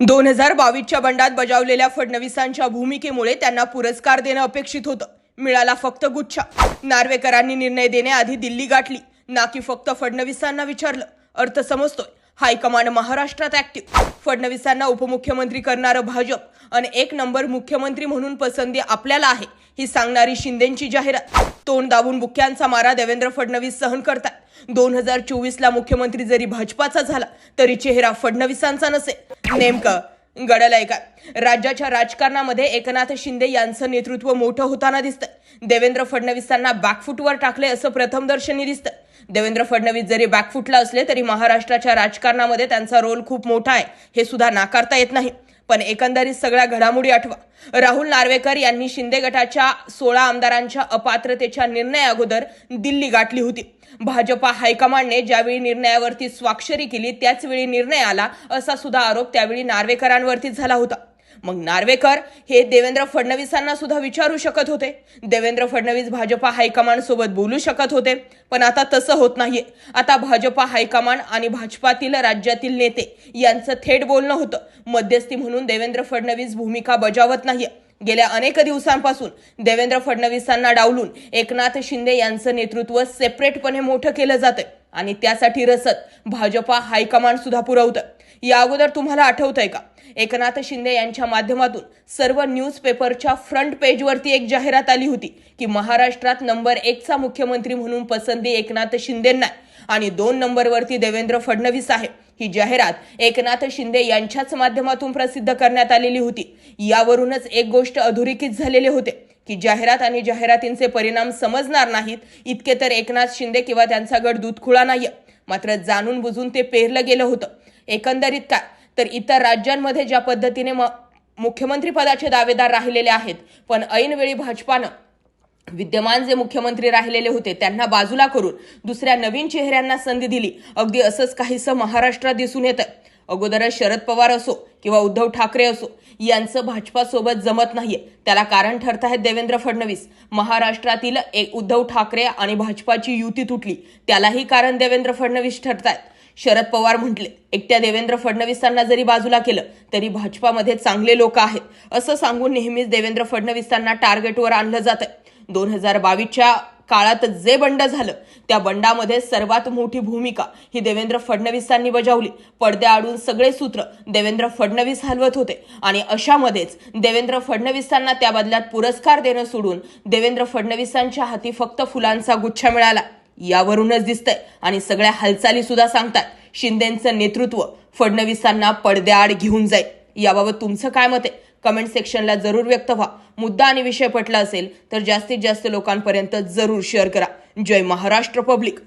दोन हजार बावीसच्या बंडात बजावलेल्या फडणवीसांच्या भूमिकेमुळे त्यांना पुरस्कार देणं अपेक्षित होतं. मिळाला फक्त गुच्छा. नार्वेकरांनी निर्णय देण्याआधी दिल्ली गाठली. ना की फक्त फडणवीसांना विचारलं. अर्थ समजतोय. हायकमांड महाराष्ट्रात ऍक्टिव्ह फडणवीसांना उपमुख्यमंत्री करणारं भाजप आणि एक नंबर मुख्यमंत्री म्हणून पसंती आपल्याला आहे ही सांगणारी शिंदेची जाहिरात. तोंड दाबून बुक्यांचा मारा देवेंद्र फडणवीस सहन करतात. दोन हजार चोवीसला मुख्यमंत्री जरी भाजपाचा झाला तरी चेहरा फडणवीसांचा नसेल. नेमकं गडलंय का राज्याच्या राजकारणामध्ये एकनाथ शिंदे यांचं नेतृत्व मोठं होताना दिसतं देवेंद्र फडणवीसांना बॅकफुटवर टाकले असं प्रथमदर्शनी दिसतं देवेंद्र फडणवीस जरी बॅकफुटला असले तरी महाराष्ट्राच्या राजकारणामध्ये त्यांचा रोल खूप मोठा आहे. हे सुद्धा नाकारता येत नाही. पण एकंदरीत सगळ्या घडामोडी आठवा. राहुल नार्वेकर यांनी शिंदे गटाच्या सोळा आमदारांच्या अपात्रतेच्या निर्णयाअगोदर दिल्ली गाठली होती. भाजपा हायकमांडने ज्यावेळी निर्णयावरती स्वाक्षरी केली त्याचवेळी निर्णय आला असा सुद्धा आरोप त्यावेळी नार्वेकरांवरती झाला होता. मग नार्वेकर हे देवेंद्र फडणवीसांना सुद्धा विचारू शकत होते. देवेंद्र फडणवीस भाजपा हायकमांड सोबत बोलू शकत होते पण आता तसं होत नाहीये. आता भाजपा हायकमांड आणि भाजपातील राज्यातील नेते यांचं थेट बोलणं होतं. मध्यस्थी म्हणून देवेंद्र फडणवीस भूमिका बजावत नाहीये. गेल्या अनेक दिवसांपासून देवेंद्र फडणवीसांना डावलून एकनाथ शिंदे यांचं नेतृत्व सेपरेटपणे मोठं केलं जातंय. आणि त्यासाठी रसद भाजपा हायकमांड सुद्धा पुरवतं. या अगोदर तुम्हाला आठवतंय का? एकनाथ शिंदे यांच्या माध्यमातून सर्व न्यूजपेपरच्या फ्रंट पेजवरती एक जाहिरात आली होती की महाराष्ट्रात नंबर एकचा मुख्यमंत्री म्हणून पसंती एकनाथ शिंदेंना आणि दोन नंबरवरती देवेंद्र फडणवीस आहे. ही जाहिरात एकनाथ शिंदे यांच्याच माध्यमातून प्रसिद्ध करण्यात आलेली होती. यावरूनच एक गोष्ट अधोरेखित झालेले होते. की जाहिरात आणि जाहिरातींचे परिणाम समजणार नाहीत इतके तर एकनाथ शिंदे किंवा त्यांचा गट दूधखुळा नाही मात्र जाणून बुजून ते पेरलं गेलं होतं. एकंदरीत काय? तर इतर राज्यांमध्ये ज्या पद्धतीने म- मुख्यमंत्रीपदाचे दावेदार राहिलेले आहेत पण ऐनवेळी भाजपानं विद्यमान जे मुख्यमंत्री राहिलेले होते त्यांना बाजूला करून दुसऱ्या नवीन चेहऱ्यांना संधी दिली. अगदी असंच काहीसं महाराष्ट्रात दिसून येतं अगोदरच शरद पवार असो किंवा उद्धव ठाकरे असो यांचं भाजपासोबत जमत नाहीये. त्याला कारण ठरत आहेत देवेंद्र फडणवीस. महाराष्ट्रातील एक उद्धव ठाकरे आणि भाजपाची युती तुटली. त्यालाही कारण देवेंद्र फडणवीस ठरतायत. शरद पवार म्हटले एकट्या देवेंद्र फडणवीसांना जरी बाजूला केलं तरी भाजपामध्ये चांगले लोक आहेत. असं सांगून नेहमीच देवेंद्र फडणवीसांना टार्गेटवर आणलं जातं दोन हजार बावीसच्या काळात जे बंड झालं त्या बंडामध्ये सर्वात मोठी भूमिका ही देवेंद्र फडणवीसांनी बजावली. पडद्याआडून सगळे सूत्र देवेंद्र फडणवीस हलवत होते आणि अशामध्येच देवेंद्र फडणवीसांना त्या बदल्यात पुरस्कार देणं सोडून देवेंद्र फडणवीसांच्या हाती फक्त फुलांचा गुच्छा मिळाला. यावरूनच दिसतंय आणि सगळ्या हालचाली सुद्धा सांगतात. शिंदेचं नेतृत्व फडणवीसांना पडद्याआड घेऊन जाईल याबाबत तुमचं काय मत आहे? कमेंट सेक्शनला जरूर व्यक्त व्हा. मुद्दा आणि विषय पटला असेल तर जास्तीत जास्त लोकांपर्यंत जरूर शेअर करा. जय महाराष्ट्र पब्लिक.